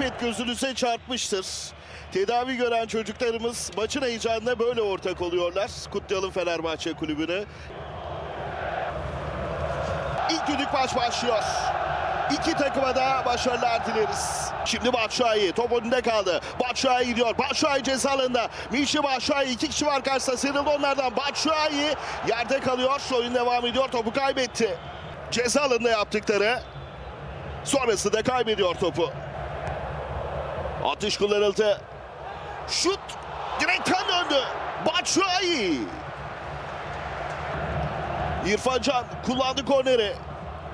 elbet gözünüze çarpmıştır. Tedavi gören çocuklarımız maçın heyecanına böyle ortak oluyorlar. Kutlayalım Fenerbahçe kulübünü. İlk düdük maç başlıyor. İki takıma da başarılar dileriz. Şimdi Batshuayi top önünde kaldı. Batshuayi gidiyor. Batshuayi ceza alanında. Mişi Batshuayi iki kişi var karşısında sıyrıldı onlardan. Batshuayi yerde kalıyor. Oyun devam ediyor. Topu kaybetti. Ceza alanında yaptıkları. Sonrasında kaybediyor topu. Atış kullanıldı. Şut direkten döndü. Batshuayi. İrfan Can kullandı korneri.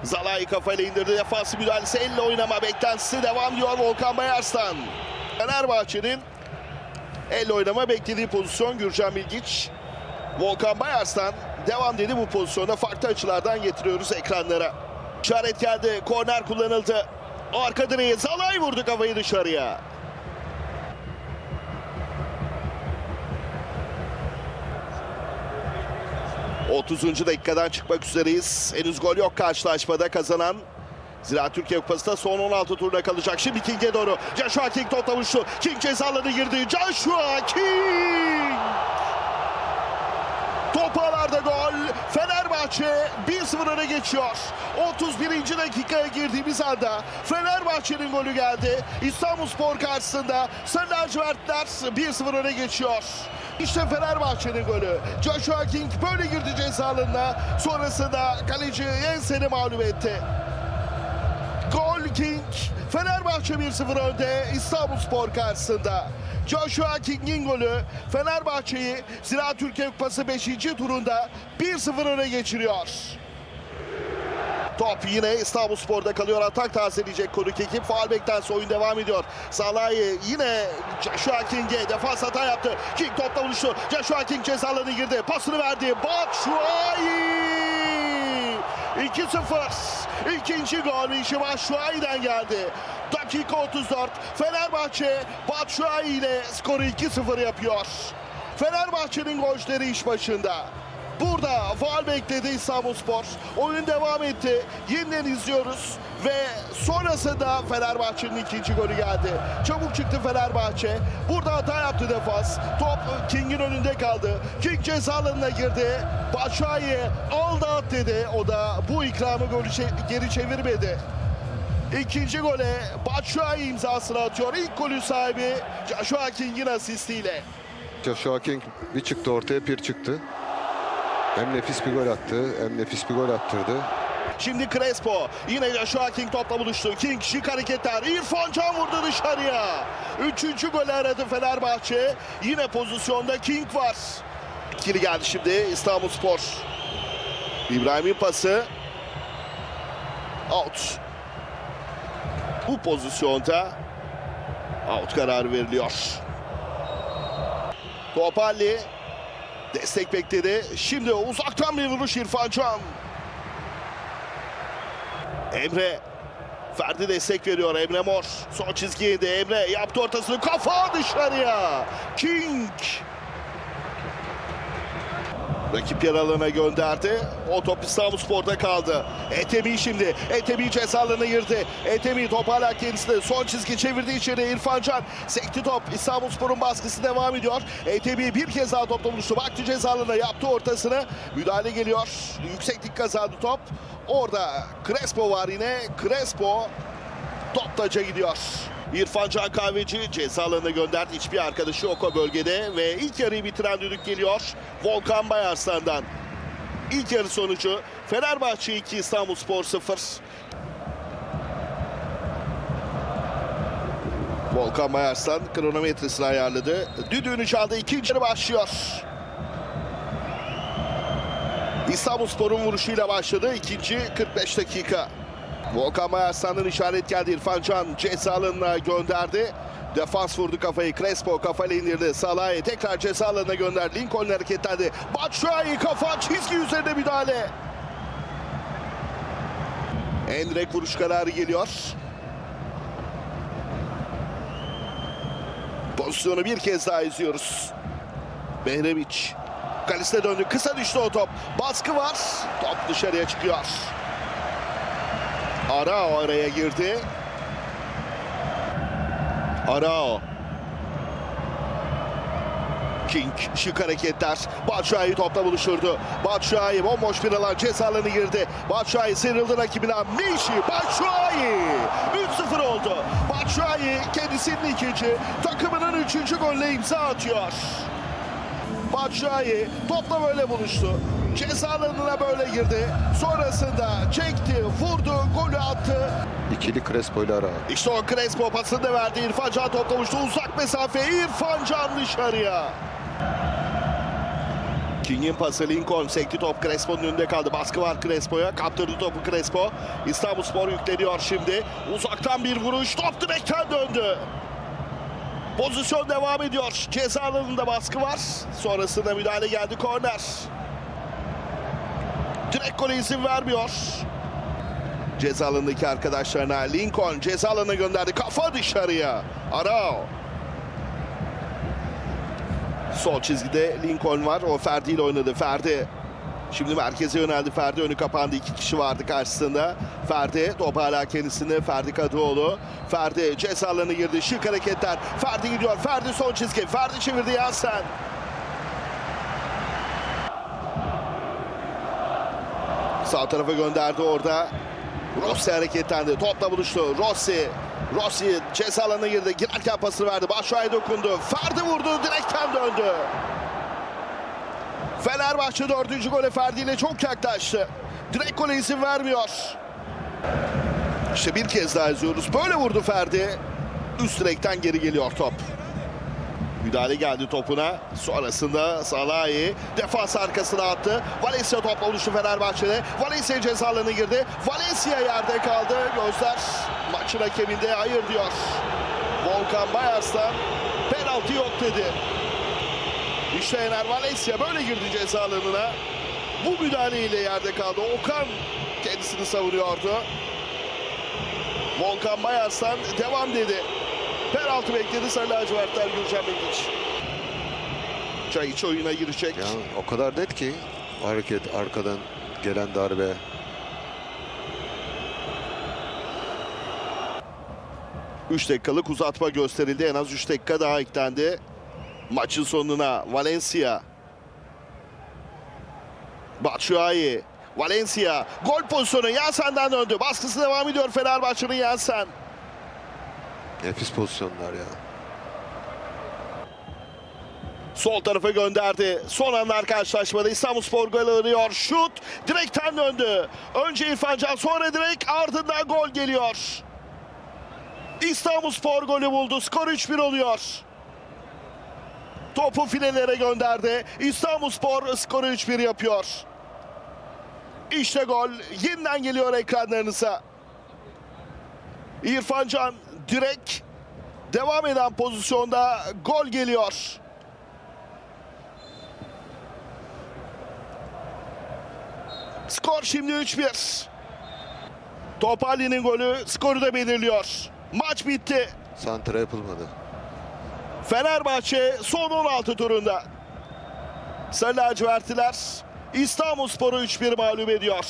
Zalai kafayla indirdi. Defansı müdahalesi elle oynama beklentisi devam diyor Volkan Bayarslan. Fenerbahçe'nin elle oynama beklediği pozisyon Gürcan Bilgiç. Volkan Bayarslan devam dedi bu pozisyonda farklı açılardan getiriyoruz ekranlara. İşaret geldi. Korner kullanıldı. Arka direğe Zalai vurdu kafayı dışarıya. ...30. dakikadan çıkmak üzereyiz. Henüz gol yok karşılaşmada kazanan... Ziraat Türkiye Kupası'nda son 16 turda kalacak. Şimdi King'e doğru. Joshua King topla vuruştu. King cezalarına girdi. Joshua King! Top ağlarda gol. Fenerbahçe 1-0 öne geçiyor. 31. dakikaya girdiğimiz anda Fenerbahçe'nin golü geldi. İstanbulspor karşısında Sarı lacivertler 1-0 öne geçiyor. İşte Fenerbahçe'nin golü. Joshua King böyle girdi ceza. Sonrasında kaleci Yensen'i mağlup etti. Gol King. Fenerbahçe 1-0 önde İstanbulspor karşısında. Joshua King'in golü Fenerbahçe'yi Ziraat Türkiye Kupası 5. turunda 1-0 öne geçiriyor. Top yine İstanbulspor'da kalıyor. Atak tazeleyecek konuk ekip. Faal beklensi oyun devam ediyor. Salahi yine Joshua King'e defans hata yaptı. King topla buluştu. Joshua King cezalarına girdi. Pasını verdi. Batshuayi! 2-0. İkinci gol işi Batshuayi'den geldi. Dakika 34. Fenerbahçe Batshuayi ile skoru 2-0 yapıyor. Fenerbahçe'nin golcüleri iş başında. Burada faal bekledi İstanbulspor. Oyun devam etti. Yeniden izliyoruz ve sonrasında Fenerbahçe'nin ikinci golü geldi. Çabuk çıktı Fenerbahçe. Burada hata yaptı defans. Top King'in önünde kaldı. King ceza alanına girdi. Başak'ı aldı at dedi. O da bu ikramı golü geri çevirmedi. İkinci gole Batshuayi imzasını atıyor. İlk golün sahibi Joshua King'in asistiyle. Joshua King bir çıktı ortaya bir çıktı. Hem nefis bir gol attı hem nefis bir gol attırdı. Şimdi Crespo. Yine Joshua King topla buluştu. King şık hareketler. İrfan Can vurdu dışarıya. Üçüncü golü aradı Fenerbahçe. Yine pozisyonda King var. Etkili geldi şimdi İstanbulspor. İbrahim'in pası. Out. Bu pozisyonda out kararı veriliyor. Topalli destek bekledi. Şimdi uzaktan bir vuruş İrfan Can. Emre Ferdi destek veriyor Emre Mor. Son çizgiye indi Emre yaptı ortasını kafa dışarıya. King. Rakip yer gönderdi. O top İstanbulspor'da kaldı. Etemi şimdi. Etemi ceza alanına girdi. Etemi top hala kendisinde. Son çizgi çevirdi içeri İrfan Can. Sekti top. İstanbulspor'un baskısı devam ediyor. Etemi bir kez daha topla buluştu. Baktı ceza alanına yaptı ortasını. Müdahale geliyor. Yükseklik kazandı top. Orada Crespo var yine. Crespo top taca gidiyor. İrfan Can Kahveci ceza gönderdi. Hiçbir arkadaşı yok o bölgede ve ilk yarıyı bitiren düdük geliyor. Volkan Bayarslan'dan. İlk yarı sonucu Fenerbahçe 2 İstanbulspor 0. Volkan Bayarslan kronometresini ayarladı. Düdüğünü çaldı. İkinci yarı başlıyor. İstanbulspor'un vuruşuyla başladı. İkinci 45 dakika. Volkan Bayarslan'ın işaret geldi. İrfan Can ceza gönderdi. Defans vurdu kafayı. Crespo kafayla indirdi. Salah'ı tekrar ceza alanına gönderdi. Lincoln hareketlendi. Batshuayi kafa çizgi üzerinde müdahale. Endirek vuruş kararı geliyor. Pozisyonu bir kez daha izliyoruz. Behreviç. Kaliste döndü. Kısa düştü o top. Baskı var. Top dışarıya çıkıyor. Ara araya girdi. Arao. King şık hareketler. Batshuayi topla buluşturdu. Batshuayi bomboş bir alan ceza girdi. Batshuayi sıyrıldı rakibinden. Mişi Batshuayi 3-0 oldu. Batshuayi kendisinin ikinci, takımının üçüncü golüne imza atıyor. Batshuayi topla böyle buluştu. Ceza alanına böyle girdi. Sonrasında çekti, vurdu, golü attı. İkili Crespo ile ara. İşte o Crespo pasını da verdi. İrfan Can toplamıştı. Uzak mesafe İrfan Can dışarıya. King'in pası Lincoln sekti top Crespo'nun önünde kaldı. Baskı var Crespo'ya. Kaptırdı topu Crespo. İstanbulspor yükleniyor şimdi. Uzaktan bir vuruş. Top direkten döndü. Pozisyon devam ediyor. Ceza alanında baskı var. Sonrasında müdahale geldi. Korner. Direkt gole izin vermiyor. Ceza alanındaki arkadaşlarına Lincoln ceza gönderdi. Kafa dışarıya. Arao. Sol çizgide Lincoln var. O Ferdi ile oynadı. Ferdi. Şimdi merkeze yöneldi. Ferdi önü kapandı. İki kişi vardı karşısında. Ferdi top hala kendisinde. Ferdi Kadıoğlu. Ferdi ceza girdi. Şık hareketler. Ferdi gidiyor. Ferdi son çizgi. Ferdi çevirdi Yasen. Sağ tarafa gönderdi orada. Rossi hareketlendi. Topla buluştu. Rossi. Rossi ceza alanına girdi. Girerken pasını verdi. Başuay'a dokundu. Ferdi vurdu. Direkten döndü. Fenerbahçe dördüncü gole Ferdi ile çok yaklaştı. Direkt gole izin vermiyor. İşte bir kez daha izliyoruz. Böyle vurdu Ferdi. Üst direkten geri geliyor top. Müdahale geldi topuna. Sonrasında Salahi defans arkasına attı. Valencia topla oluştu Fenerbahçe'de. Valencia ceza girdi. Valencia yerde kaldı. Gözler maçın hakeminde hayır diyor. Volkan Bayars'tan penaltı yok dedi. İşte Ener Valencia böyle girdi ceza alanına. Bu müdahaleyle yerde kaldı. Okan kendisini savunuyordu. Volkan Bayars'tan devam dedi. Penaltı bekledi Sarı lacivertler Gürcan Bekliç. Çayiç oyuna girecek. Ya o kadar net ki hareket arkadan gelen darbe. Üç dakikalık uzatma gösterildi. En az 3 dakika daha eklendi. Maçın sonuna Valencia. Batshuayi. Valencia. Gol pozisyonu Yansen'den döndü. Baskısı devam ediyor Fenerbahçe'nin Yansen. Nefis pozisyonlar ya. Sol tarafa gönderdi. Son anlar karşılaşmada İstanbulspor gol arıyor. Şut direkten döndü. Önce İrfan sonra direkt ardından gol geliyor. İstanbulspor golü buldu. Skor 3-1 oluyor. Topu filelere gönderdi. İstanbulspor skoru 3-1 yapıyor. İşte gol yeniden geliyor ekranlarınıza. İrfan Can direkt devam eden pozisyonda gol geliyor. Skor şimdi 3-1. Topali'nin golü skoru da belirliyor. Maç bitti. Santra yapılmadı. Fenerbahçe son 16 turunda. Sarı lacivertliler İstanbulspor'u 3-1 mağlup ediyor.